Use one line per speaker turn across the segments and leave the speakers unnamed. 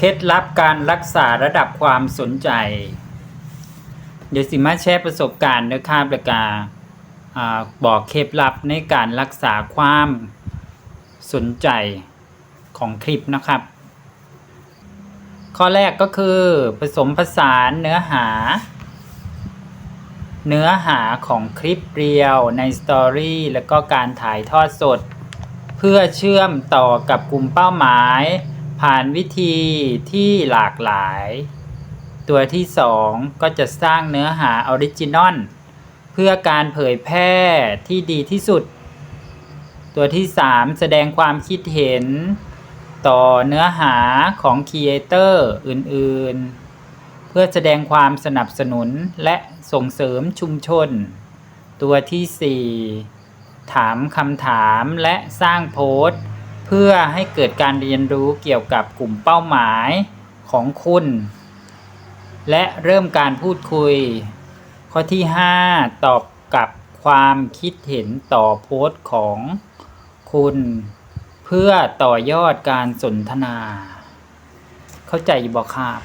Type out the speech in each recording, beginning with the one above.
เคล็ดลับการรักษาระดับความสนใจ เดี๋ยวสิมาแชร์ประสบการณ์นะครับแล้วก็อ่าบอกเคล็ดลับในการรักษาความสนใจของคลิปนะครับ ข้อแรกก็คือผสมผสานเนื้อหา เนื้อหาของคลิปเรียวในสตอรี่แล้วก็การถ่ายทอดสด เพื่อเชื่อมต่อกับกลุ่มเป้าหมาย ผ่านวิธีที่หลากหลาย ตัวที่ 2 ก็จะสร้างเนื้อหาออริจินอลเพื่อการเผยแพร่ที่ดีที่สุด ตัวที่ 3 แสดงความคิดเห็น ต่อเนื้อหาของครีเอเตอร์อื่นๆ เพื่อแสดงความสนับสนุนและส่งเสริมชุมชน ตัวที่ 4 ถามคำถามและสร้างโพสต์ เพื่อให้เกิดการเรียนรู้เกี่ยวกับกลุ่มเป้าหมายของคุณ และเริ่มการพูดคุย ข้อที่ 5 ตอบกับความคิดเห็นต่อโพสต์ของคุณ เพื่อต่อยอดการสนทนา เข้าใจบอกครับ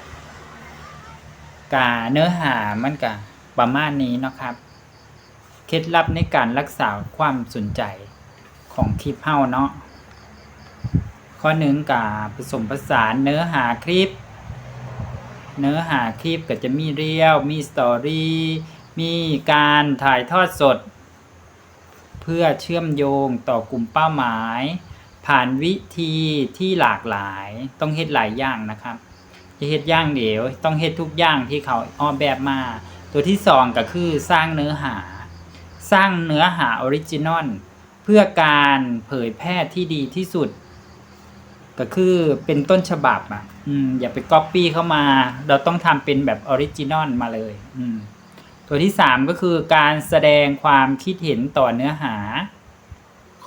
กาเนื้อหามันกะประมาณนี้นะครับเคล็ดลับในการรักษาความสนใจของคลิปเฮาเนาะ ข้อหนึ่งกับผสมผสานเนื้อหาคลิป เนื้อหาคลิปก็จะมีเรียวมีสตอรี่มีการถ่ายทอดสด เพื่อเชื่อมโยงต่อกลุ่มเป้าหมาย ผ่านวิธีที่หลากหลายต้องเฮ็ดหลายอย่างนะครับจะเฮ็ดอย่างเดียวต้องเฮ็ดทุกอย่างที่เขาออกแบบมา ตัวที่สองก็คือสร้างเนื้อหา สร้างเนื้อหาออริจินอลเพื่อการเผยแพร่ที่ดีที่สุด ก็คือเป็นต้นฉบับอะ อืม อย่าไปก๊อปปี้เข้ามา เราต้องทำเป็นแบบออริจินอลมาเลย อืม ตัวที่สามก็คือการแสดงความคิดเห็นต่อเนื้อหา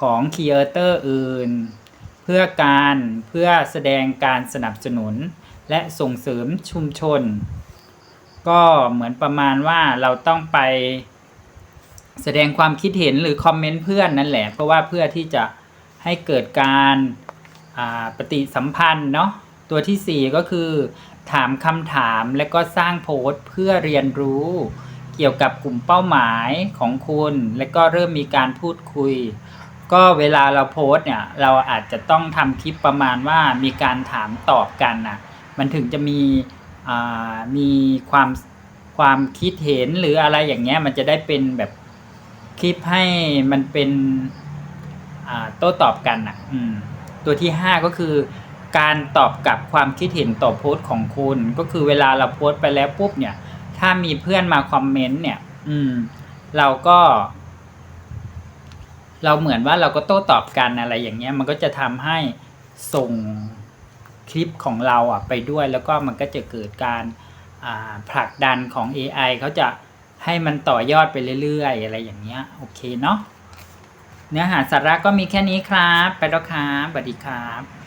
ของคีเอเตอร์อื่น เพื่อการเพื่อแสดงการสนับสนุน และส่งเสริมชุมชน ก็เหมือนประมาณว่าเราต้องไปแสดงความคิดเห็นหรือคอมเมนต์เพื่อนนั่นแหละ เพราะว่าเพื่อที่จะให้เกิดการ ปฏิสัมพันธ์เนาะตัวที่ 4 ก็คือ ถามคำถามและก็สร้างโพสต์เพื่อเรียนรู้ เกี่ยวกับกลุ่มเป้าหมายของคุณ และก็เริ่มมีการพูดคุย ก็เวลาเราโพสต์เนี่ยเราอาจจะต้องทำคลิปประมาณว่ามีการถามตอบกันน่ะมันถึงจะมีมีความความคิดเห็นหรืออะไรอย่างเงี้ยมันจะได้เป็นแบบคลิปให้มันเป็นโต้ตอบกันอะ อืม ตัวที่ 5 ก็คือ การตอบกลับความคิดเห็นต่อโพสต์ของคุณ ก็คือเวลาเราโพสต์ไปแล้วปุ๊บเนี่ย ถ้ามีเพื่อนมาคอมเมนต์เนี่ย อืม เราก็ เราเหมือนว่าเราก็โต้ตอบกันอะไรอย่างเงี้ย มันก็จะทำให้ส่งคลิปของเราอะไปด้วยแล้วก็มันก็จะเกิดการผลักดันของ AI เขาจะให้มันต่อยอดไปเรื่อยๆ อะไรอย่างเงี้ย โอเคเนาะ เนื้อหาสาระก็มีแค่นี้ครับ ไปแล้วครับสวัสดีครับ